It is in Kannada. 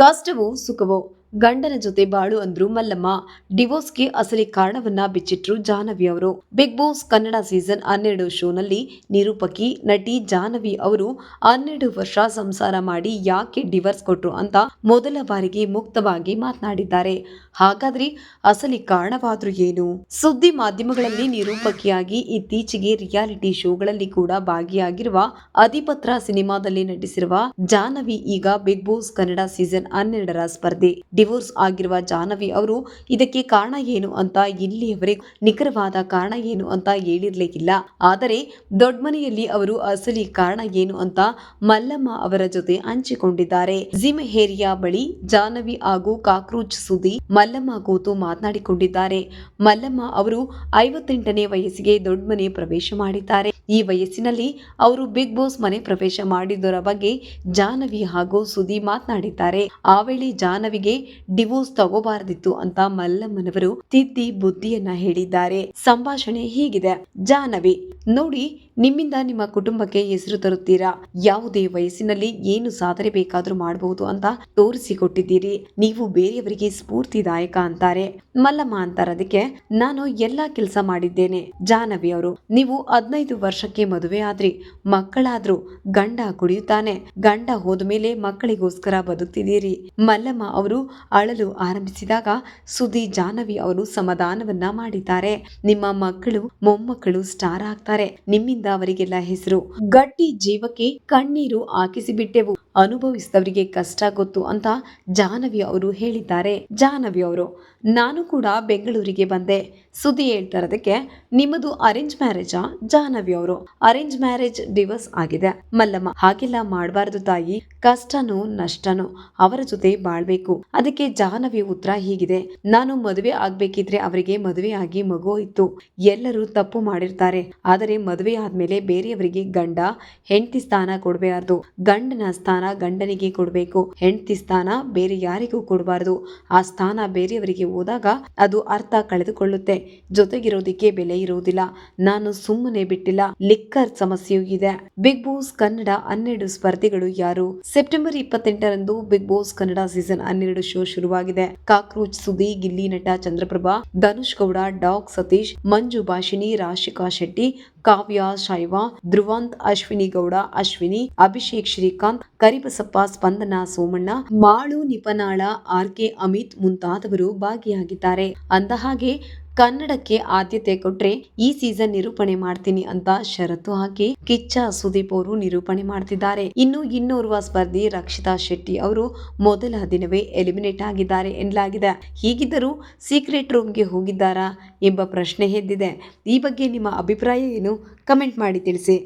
ಕಷ್ಟವೋ ಸುಖವೋ ಗಂಡನ ಜೊತೆ ಬಾಳು ಅಂದ್ರು ಮಲ್ಲಮ್ಮ. ಡಿವೋರ್ಸ್ಗೆ ಅಸಲಿ ಕಾರಣವನ್ನ ಬಿಚ್ಚಿಟ್ರು ಜಾಹ್ನವಿ ಅವರು. ಬಿಗ್ ಬಾಸ್ ಕನ್ನಡ ಸೀಸನ್ ಹನ್ನೆರಡು ಶೋನಲ್ಲಿ ನಿರೂಪಕಿ, ನಟಿ ಜಾಹ್ನವಿ ಅವರು ಹನ್ನೆರಡು ವರ್ಷ ಸಂಸಾರ ಮಾಡಿ ಯಾಕೆ ಡಿವೋರ್ಸ್ ಕೊಟ್ರು ಅಂತ ಮೊದಲ ಬಾರಿಗೆ ಮುಕ್ತವಾಗಿ ಮಾತನಾಡಿದ್ದಾರೆ. ಹಾಗಾದ್ರೆ ಅಸಲಿ ಕಾರಣವಾದ್ರೂ ಏನು? ಸುದ್ದಿ ಮಾಧ್ಯಮಗಳಲ್ಲಿ ನಿರೂಪಕಿಯಾಗಿ ಇತ್ತೀಚೆಗೆ ರಿಯಾಲಿಟಿ ಶೋಗಳಲ್ಲಿ ಕೂಡ ಭಾಗಿಯಾಗಿರುವ ಅಧಿಪತ್ರ ಸಿನಿಮಾದಲ್ಲಿ ನಟಿಸಿರುವ ಜಾಹ್ನವಿ ಈಗ ಬಿಗ್ ಬಾಸ್ ಕನ್ನಡ ಸೀಸನ್ ಹನ್ನೆರಡರ ಸ್ಪರ್ಧೆ. ಡಿವೋರ್ಸ್ ಆಗಿರುವ ಜಾಹ್ನವಿ ಅವರು, ಇದಕ್ಕೆ ಕಾರಣ ಏನು ಅಂತ ಇಲ್ಲಿಯವರೆಗೂ ನಿಖರವಾದ ಕಾರಣ ಏನು ಅಂತ ಹೇಳಿರಲೇ ಇಲ್ಲ. ಆದರೆ ದೊಡ್ಡಮನೆಯಲ್ಲಿ ಅವರು ಅಸಲಿ ಕಾರಣ ಏನು ಅಂತ ಮಲ್ಲಮ್ಮ ಅವರ ಜೊತೆ ಹಂಚಿಕೊಂಡಿದ್ದಾರೆ. ಜಿಮ್ ಹೇರಿಯಾ ಬಳಿ ಜಾಹ್ನವಿ ಹಾಗೂ ಕಾಕ್ರೋಚ್ ಸುದಿ ಮಲ್ಲಮ್ಮ ಕೂತು ಮಾತನಾಡಿಕೊಂಡಿದ್ದಾರೆ. ಮಲ್ಲಮ್ಮ ಅವರು ಐವತ್ತೆಂಟನೇ ವಯಸ್ಸಿಗೆ ದೊಡ್ಡ ಮನೆ ಪ್ರವೇಶ ಮಾಡಿದ್ದಾರೆ. ಈ ವಯಸ್ಸಿನಲ್ಲಿ ಅವರು ಬಿಗ್ ಬಾಸ್ ಮನೆ ಪ್ರವೇಶ ಮಾಡಿದ್ದರ ಬಗ್ಗೆ ಜಾಹ್ನವಿ ಹಾಗೂ ಸುದಿ ಮಾತನಾಡಿದ್ದಾರೆ. ಆ ವೇಳೆ ಜಾಹ್ನವಿಗೆ ಡಿವೋರ್ಸ್ ತಗೋಬಾರದಿತ್ತು ಅಂತ ಮಲ್ಲಮ್ಮನವರು ತಿದ್ದಿ ಬುದ್ಧಿಯನ್ನ ಹೇಳಿದ್ದಾರೆ. ಸಂಭಾಷಣೆ ಹೀಗಿದೆ. ಜಾನವಿ ನೋಡಿ, ನಿಮ್ಮಿಂದ ನಿಮ್ಮ ಕುಟುಂಬಕ್ಕೆ ಹೆಸರು ತರುತ್ತೀರಾ? ಯಾವುದೇ ವಯಸ್ಸಿನಲ್ಲಿ ಏನು ಸಾಧನೆ ಬೇಕಾದ್ರೂ ಮಾಡಬಹುದು ಅಂತ ತೋರಿಸಿಕೊಟ್ಟಿದ್ದೀರಿ. ನೀವು ಬೇರೆಯವರಿಗೆ ಸ್ಫೂರ್ತಿದಾಯಕ ಅಂತಾರೆ. ಮಲ್ಲಮ್ಮ ಅಂತಾರದಕ್ಕೆ, ನಾನು ಎಲ್ಲಾ ಕೆಲಸ ಮಾಡಿದ್ದೇನೆ. ಜಾನವಿ ಅವರು, ನೀವು ಹದಿನೈದು ವರ್ಷಕ್ಕೆ ಮದುವೆ ಆದ್ರಿ. ಮಕ್ಕಳಾದ್ರು ಗಂಡ ಕುಡಿಯುತ್ತಾನೆ. ಗಂಡ ಹೋದ ಮೇಲೆ ಮಕ್ಕಳಿಗೋಸ್ಕರ ಬದುಕ್ತಿದ್ದೀರಿ. ಮಲ್ಲಮ್ಮ ಅವರು ಅಳಲು ಆರಂಭಿಸಿದಾಗ ಸುದಿ ಜಾನವಿ ಅವರು ಸಮಾಧಾನವನ್ನ ಮಾಡಿದ್ದಾರೆ. ನಿಮ್ಮ ಮಕ್ಕಳು, ಮೊಮ್ಮಕ್ಕಳು ಸ್ಟಾರ್ ಆಗ್ತಾರೆ. ನಿಮ್ಮಿಂದ ಅವರಿಗೆಲ್ಲ ಹೆಸರು. ಗಟ್ಟಿ ಜೀವಕ್ಕೆ ಕಣ್ಣೀರು ಹಾಕಿಸಿಬಿಟ್ಟೆವು. ಅನುಭವಿಸಿದವರಿಗೆ ಕಷ್ಟ ಗೊತ್ತು ಅಂತ ಜಾಹ್ನವಿ ಅವರು ಹೇಳಿದ್ದಾರೆ. ಜಾಹ್ನವಿ ಅವರು, ನಾನು ಕೂಡ ಬೆಂಗಳೂರಿಗೆ ಬಂದೆ. ಸುದ್ದಿ ಹೇಳ್ತಾ ಇರೋದಕ್ಕೆ ನಿಮ್ಮದು ಅರೇಂಜ್ ಮ್ಯಾರೇಜಾ ಜಾಹ್ನವಿ ಅವರು ಅರೇಂಜ್ ಮ್ಯಾರೇಜ್ ಡಿವೋರ್ಸ್ ಆಗಿದೆ. ಮಲ್ಲಮ್ಮ, ಹಾಗೆಲ್ಲ ಮಾಡಬಾರದು ತಾಯಿ. ಕಷ್ಟನೋ ನಷ್ಟನು ಅವರ ಜೊತೆ ಬಾಳ್ಬೇಕು. ಅದಕ್ಕೆ ಜಾಹ್ನವಿ ಉತ್ತರ ಹೀಗಿದೆ. ನಾನು ಮದುವೆ ಆಗ್ಬೇಕಿದ್ರೆ ಅವರಿಗೆ ಮದುವೆ ಆಗಿ ಮಗು ಇತ್ತು. ಎಲ್ಲರೂ ತಪ್ಪು ಮಾಡಿರ್ತಾರೆ. ಆದರೆ ಮದುವೆ ಆದ್ಮೇಲೆ ಬೇರೆಯವರಿಗೆ ಗಂಡ, ಹೆಂಡತಿ ಸ್ಥಾನ ಕೊಡಬಾರ್ದು. ಗಂಡನ ಸ್ಥಾನ ಗಂಡನಿಗೆ ಕೊಡಬೇಕು. ಹೆಂಡತಿ ಸ್ಥಾನ ಬೇರೆ ಯಾರಿಗೂ ಕೊಡಬಾರದು. ಆ ಸ್ಥಾನ ಬೇರೆಯವರಿಗೆ ಹೋದಾಗ ಅದು ಅರ್ಥ ಕಳೆದುಕೊಳ್ಳುತ್ತೆ. ಜೊತೆಗಿರೋದಿಕ್ಕೆ ಬೆಲೆ ಇರುವುದಿಲ್ಲ. ನಾನು ಸುಮ್ಮನೆ ಬಿಟ್ಟಿಲ್ಲ. ಲಿಕ್ಕರ್ ಸಮಸ್ಯೆಯೂ ಇದೆ. ಬಿಗ್ ಬಾಸ್ ಕನ್ನಡ ಹನ್ನೆರಡು ಸ್ಪರ್ಧಿಗಳು ಯಾರು? ಸೆಪ್ಟೆಂಬರ್ ಇಪ್ಪತ್ತೆಂಟರಂದು ಬಿಗ್ ಬಾಸ್ ಕನ್ನಡ ಸೀಸನ್ ಹನ್ನೆರಡು ಶೋ ಶುರುವಾಗಿದೆ. Cockroach Sudhi, Gilli Nata Chandraprabha, Dhanush Gowda, dog Satish, Manju Bhashini, Rashika Shetty Kavya, Shaiva, Dhruvanth, Ashwini Gowda, Ashwini, Abhishek Srikanth, Karibasappa, Spandana Somanna, Malu Nipanal, R K Amit ಮುಂತಾದವರು ಭಾಗಿಯಾಗಿದ್ದಾರೆ. ಅಂದಹಾಗೆ ಕನ್ನಡಕ್ಕೆ ಆದ್ಯತೆ ಕೊಟ್ರೆ ಈ ಸೀಸನ್ ನಿರೂಪಣೆ ಮಾಡ್ತೀನಿ ಅಂತ ಷರತ್ತು ಹಾಕಿ ಕಿಚ್ಚ ಸುದೀಪ್ ಅವರು ನಿರೂಪಣೆ ಮಾಡ್ತಿದ್ದಾರೆ. ಇನ್ನು ಇನ್ನೋರ್ವ ಸ್ಪರ್ಧಿ ರಕ್ಷಿತಾ ಶೆಟ್ಟಿ ಅವರು ಮೊದಲ ದಿನವೇ ಎಲಿಮಿನೇಟ್ ಆಗಿದ್ದಾರೆ ಎನ್ನಲಾಗಿದೆ. ಹೀಗಿದ್ದರೂ ಸೀಕ್ರೆಟ್ ರೂಮ್ಗೆ ಹೋಗಿದ್ದಾರಾ ಎಂಬ ಪ್ರಶ್ನೆ ಎದ್ದಿದೆ. ಈ ಬಗ್ಗೆ ನಿಮ್ಮ ಅಭಿಪ್ರಾಯ ಏನು? ಕಮೆಂಟ್ ಮಾಡಿ ತಿಳಿಸಿ.